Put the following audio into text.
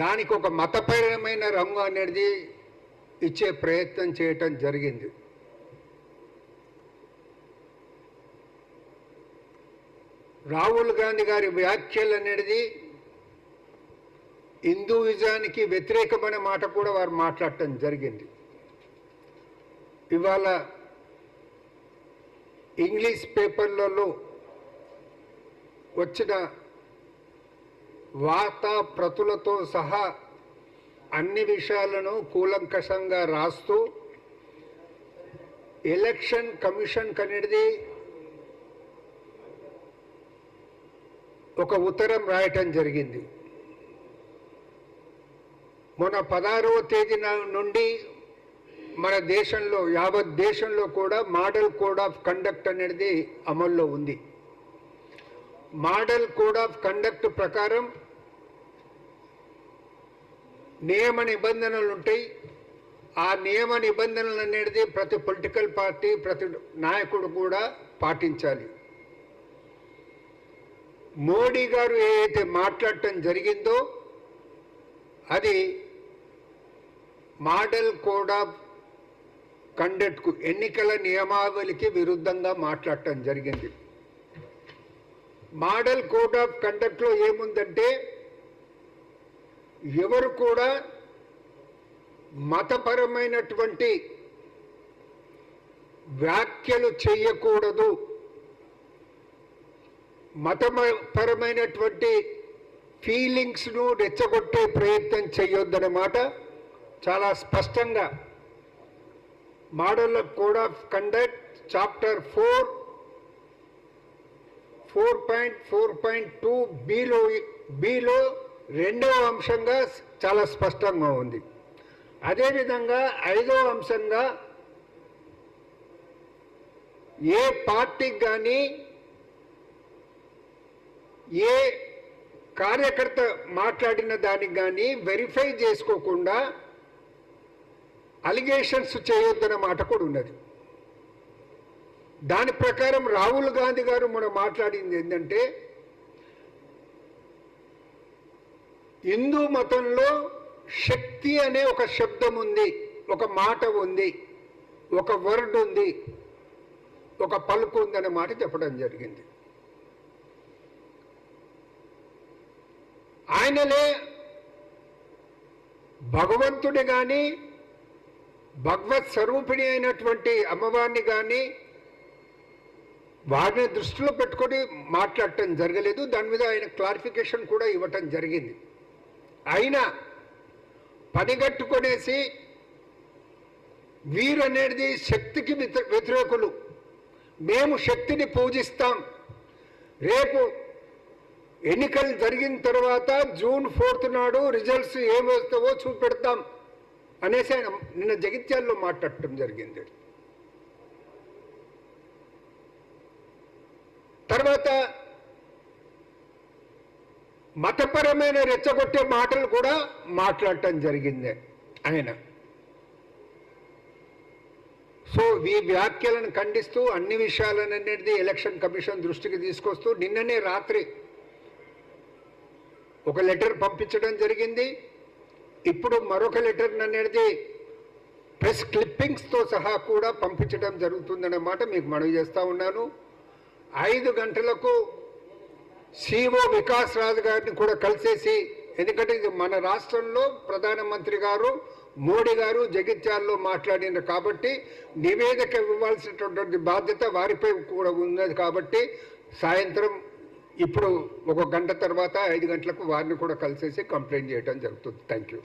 దానికి ఒక మతపరమైన రంగు అనేది ఇచ్చే ప్రయత్నం చేయటం జరిగింది. రాహుల్ గాంధీ గారి వ్యాఖ్యలు అనేది హిందూయిజానికి వ్యతిరేకమైన మాట కూడా వారు మాట్లాడటం జరిగింది. ఇవాళ ఇంగ్లీష్ పేపర్లలో వచ్చిన వార్తాప్రతులతో సహా అన్ని విషయాలను కూలంకషంగా రాస్తూ ఎలక్షన్ కమిషన్ అనేది ఒక ఉత్తరం రాయటం జరిగింది. మొన్న పదహారవ తేదీ నుండి మన దేశంలో యావత్ దేశంలో కూడా మోడల్ కోడ్ ఆఫ్ కండక్ట్ అనేది అమల్లో ఉంది. మోడల్ కోడ్ ఆఫ్ కండక్ట్ ప్రకారం నియమ నిబంధనలు ఉంటాయి. ఆ నియమ నిబంధనలు అనేది ప్రతి పొలిటికల్ పార్టీ ప్రతి నాయకుడు కూడా పాటించాలి. మోడీ గారు ఏదైతే మాట్లాడటం జరిగిందో అది మోడల్ కోడ్ ఆఫ్ కండక్ట్కు ఎన్నికల నియమావళికి విరుద్ధంగా మాట్లాడటం జరిగింది. మోడల్ కోడ్ ఆఫ్ కండక్ట్లో ఏముందంటే ఎవరు కూడా మతపరమైనటువంటి వ్యాఖ్యలు చేయకూడదు మతపరమైనటువంటి ఫీలింగ్స్ను రెచ్చగొట్టే ప్రయత్నం చేయొద్దన్నమాట చాలా స్పష్టంగా model code of conduct chapter four four point four point two బీలో బీలో రెండవ అంశంగా చాలా స్పష్టంగా ఉంది. అదేవిధంగా ఐదవ అంశంగా ఏ పార్టీకి కానీ ఏ కార్యకర్త మాట్లాడిన దానికి కానీ వెరిఫై చేసుకోకుండా అలిగేషన్స్ చేయొద్దన్న మాట కూడా ఉన్నది. దాని ప్రకారం రాహుల్ గాంధీ గారు మనం మాట్లాడింది ఏంటంటే హిందూ మతంలో శక్తి అనే ఒక శబ్దం ఉంది ఒక మాట ఉంది ఒక వర్డ్ ఉంది ఒక పలుకు ఉందనే మాట చెప్పడం జరిగింది. ఆయనలే భగవంతుడి కానీ భగవత్ స్వరూపిణి అయినటువంటి అమ్మవారిని కానీ వారిని దృష్టిలో పెట్టుకొని మాట్లాడటం జరగలేదు. దాని మీద ఆయన క్లారిఫికేషన్ కూడా ఇవ్వటం జరిగింది. అయినా పనిగట్టుకునేసి వీరు అనేది శక్తికి వ్యతిరేకులు. మేము శక్తిని పూజిస్తాం. రేపు ఎన్నికలు జరిగిన తర్వాత జూన్ ఫోర్త్ నాడు రిజల్ట్స్ ఏం వస్తావో చూపెడతాం అనేసి ఆయన నిన్న జగిత్యాల్లో మాట్లాడటం జరిగింది. తర్వాత మతపరమైన రెచ్చగొట్టే మాటలు కూడా మాట్లాడటం జరిగింది ఆయన. సో ఈ వ్యాఖ్యలను ఖండిస్తూ అన్ని విషయాలను ఎలక్షన్ కమిషన్ దృష్టికి తీసుకొస్తూ నిన్ననే రాత్రి ఒక లెటర్ పంపించడం జరిగింది. ఇప్పుడు మరొక లెటర్ అనేది ప్రెస్ క్లిప్పింగ్స్తో సహా కూడా పంపించడం జరుగుతుందన్నమాట. మీకు మనవి చేస్తూ ఉన్నాను. ఐదు గంటలకు సిఓ వికాస్ రాజు గారిని కూడా కలిసేసి ఎందుకంటే ఇది మన రాష్ట్రంలో ప్రధానమంత్రి గారు మోడీ గారు జగిత్యాల్లో మాట్లాడినారు కాబట్టి నివేదిక ఇవ్వాల్సినటువంటి బాధ్యత వారిపై కూడా ఉన్నది కాబట్టి సాయంత్రం ఇప్పుడు ఒక గంట తర్వాత ఐదు గంటలకు వారిని కూడా కలిసేసి కంప్లైంట్ చేయడం జరుగుతుంది. Thank you.